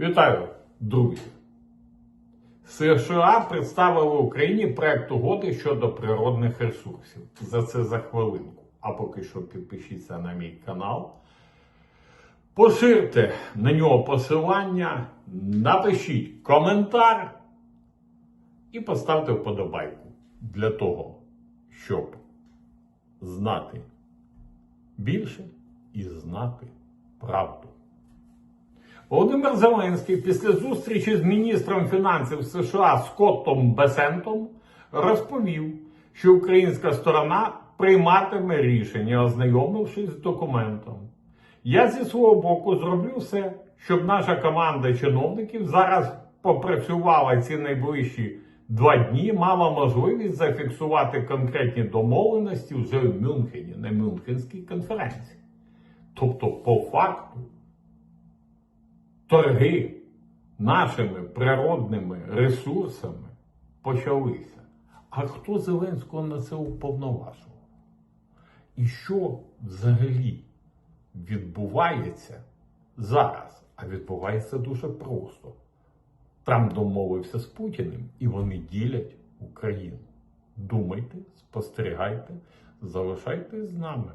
Вітаю, друзі! США представили Україні проект угоди щодо природних ресурсів. За це за хвилинку. А поки що підпишіться на мій канал. Поширте на нього посилання, напишіть коментар і поставте вподобайку для того, щоб знати більше і знати правду. Володимир Зеленський після зустрічі з міністром фінансів США Скоттом Бесентом розповів, що українська сторона прийматиме рішення, ознайомившись з документом. Я зі свого боку зроблю все, щоб наша команда чиновників зараз попрацювала ці найближчі два дні, мала можливість зафіксувати конкретні домовленості вже в Мюнхені на Мюнхенській конференції. Тобто, по факту, торги нашими природними ресурсами почалися. А хто Зеленського на це уповноважував? І що взагалі відбувається зараз? А відбувається дуже просто. Трамп домовився з Путіним і вони ділять Україну. Думайте, спостерігайте, залишайтесь з нами.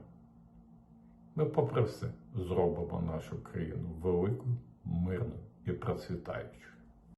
Ми, попри все, зробимо нашу країну великою, процвітаючою.